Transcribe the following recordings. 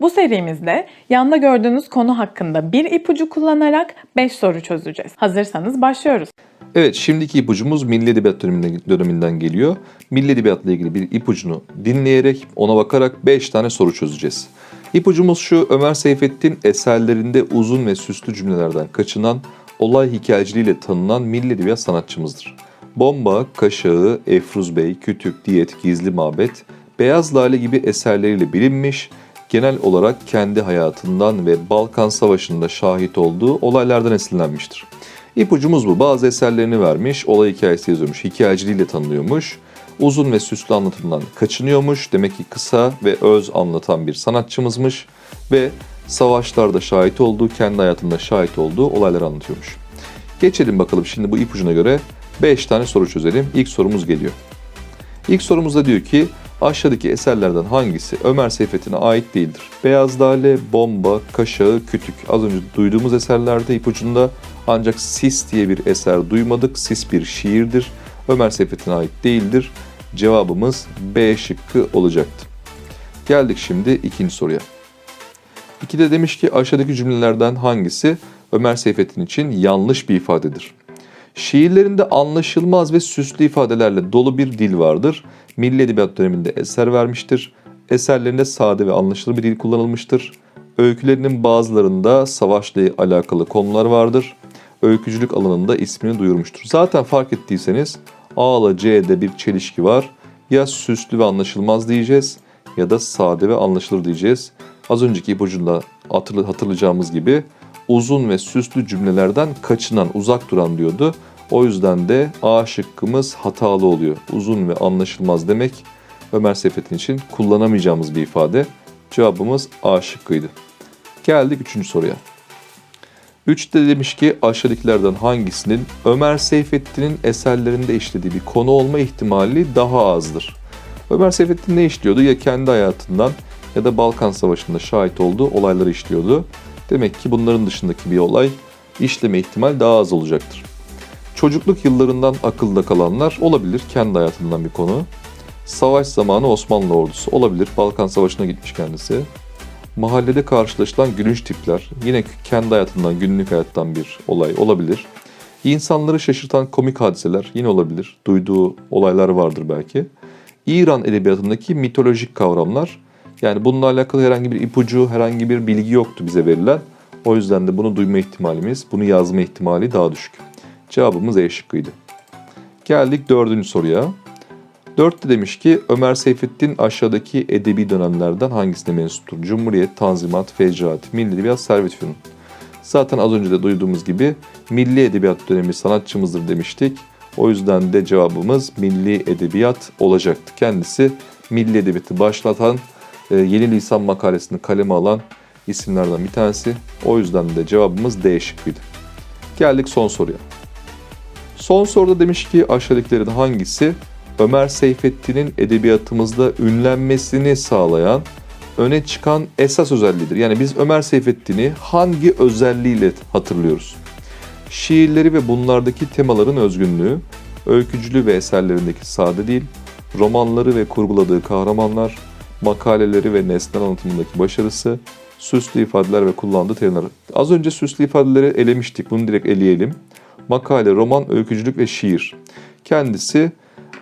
Bu serimizde yanda gördüğünüz konu hakkında bir ipucu kullanarak 5 soru çözeceğiz. Hazırsanız başlıyoruz. Evet, şimdiki ipucumuz Milli Edebiyat döneminden, geliyor. Milli Edebiyatla ilgili bir ipucunu dinleyerek, ona bakarak 5 tane soru çözeceğiz. İpucumuz şu, Ömer Seyfettin eserlerinde uzun ve süslü cümlelerden kaçınan, olay hikayeciliğiyle tanınan milli edebiyat sanatçımızdır. Bomba, Kaşağı, Efruz Bey, Kütük, Diyet, Gizli Mabet, Beyaz Lale gibi eserleriyle bilinmiş, genel olarak kendi hayatından ve Balkan Savaşı'nda şahit olduğu olaylardan esinlenmiştir. İpucumuz bu. Bazı eserlerini vermiş, olay hikayesi yazıyormuş, hikayeciliğiyle tanınıyormuş. Uzun ve süslü anlatımdan kaçınıyormuş. Demek ki kısa ve öz anlatan bir sanatçımızmış. Ve savaşlarda şahit olduğu, kendi hayatında şahit olduğu olayları anlatıyormuş. Geçelim bakalım şimdi bu ipucuna göre 5 tane soru çözelim. İlk sorumuz geliyor. İlk sorumuzda diyor ki aşağıdaki eserlerden hangisi Ömer Seyfettin'e ait değildir? Beyaz Lale, Bomba, Kaşağı, Kütük. Az önce duyduğumuz eserlerde ipucunda ancak Sis diye bir eser duymadık. Sis bir şiirdir. Ömer Seyfettin'e ait değildir. Cevabımız B şıkkı olacaktı. Geldik şimdi ikinci soruya. İkide demiş ki aşağıdaki cümlelerden hangisi Ömer Seyfettin için yanlış bir ifadedir? Şiirlerinde anlaşılmaz ve süslü ifadelerle dolu bir dil vardır. Milli Edebiyat döneminde eser vermiştir. Eserlerinde sade ve anlaşılır bir dil kullanılmıştır. Öykülerinin bazılarında savaşla alakalı konular vardır. Öykücülük alanında ismini duyurmuştur. Zaten fark ettiyseniz A ile C'de bir çelişki var. Ya süslü ve anlaşılmaz diyeceğiz ya da sade ve anlaşılır diyeceğiz. Az önceki ipucunda hatırlayacağımız gibi uzun ve süslü cümlelerden kaçınan, uzak duran diyordu. O yüzden de A şıkkımız hatalı oluyor. Uzun ve anlaşılmaz demek Ömer Seyfettin için kullanamayacağımız bir ifade. Cevabımız A şıkkıydı. Geldik üçüncü soruya. 3'te demiş ki aşağıdakilerden hangisinin Ömer Seyfettin'in eserlerinde işlediği bir konu olma ihtimali daha azdır? Ömer Seyfettin ne işliyordu? Ya kendi hayatından ya da Balkan Savaşı'nda şahit olduğu olayları işliyordu. Demek ki bunların dışındaki bir olay işleme ihtimal daha az olacaktır. Çocukluk yıllarından akılda kalanlar olabilir, kendi hayatından bir konu. Savaş zamanı Osmanlı ordusu olabilir, Balkan Savaşı'na gitmiş kendisi. Mahallede karşılaşılan gülünç tipler, yine kendi hayatından, günlük hayattan bir olay olabilir. İnsanları şaşırtan komik hadiseler yine olabilir, duyduğu olaylar vardır belki. İran edebiyatındaki mitolojik kavramlar, yani bununla alakalı herhangi bir ipucu, herhangi bir bilgi yoktu bize verilen. O yüzden de bunu duyma ihtimalimiz, bunu yazma ihtimali daha düşük. Cevabımız E şıkkıydı. Geldik dördüncü soruya. Dörtte demiş ki Ömer Seyfettin aşağıdaki edebi dönemlerden hangisine mensuptur? Cumhuriyet, Tanzimat, Fecraat, Milli Edebiyat, Servet Fünun. Zaten az önce de duyduğumuz gibi Milli Edebiyat dönemi sanatçımızdır demiştik. O yüzden de cevabımız Milli Edebiyat olacaktı. Kendisi Milli Edebiyatı başlatan, Yeni Lisan makalesini kaleme alan isimlerden bir tanesi. O yüzden de cevabımız D şıkkıydı. Geldik son soruya. Son soruda demiş ki aşağıdakilerden hangisi Ömer Seyfettin'in edebiyatımızda ünlenmesini sağlayan öne çıkan esas özelliğidir. Yani biz Ömer Seyfettin'i hangi özelliğiyle hatırlıyoruz? Şiirleri ve bunlardaki temaların özgünlüğü, öykücülüğü ve eserlerindeki sade değil, romanları ve kurguladığı kahramanlar, makaleleri ve nesnel anlatımındaki başarısı, süslü ifadeler ve kullandığı terimler. Az önce süslü ifadeleri elemiştik, bunu direkt eleyelim. Makale, roman, öykücülük ve şiir. Kendisi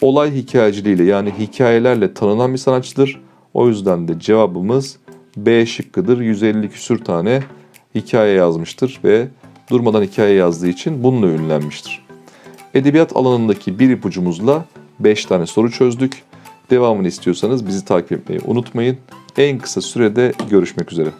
olay hikayeciliğiyle yani hikayelerle tanınan bir sanatçıdır. O yüzden de cevabımız B şıkkıdır. 150 küsür tane hikaye yazmıştır ve durmadan hikaye yazdığı için bununla ünlenmiştir. Edebiyat alanındaki bir ipucumuzla 5 tane soru çözdük. Devamını istiyorsanız bizi takip etmeyi unutmayın. En kısa sürede görüşmek üzere.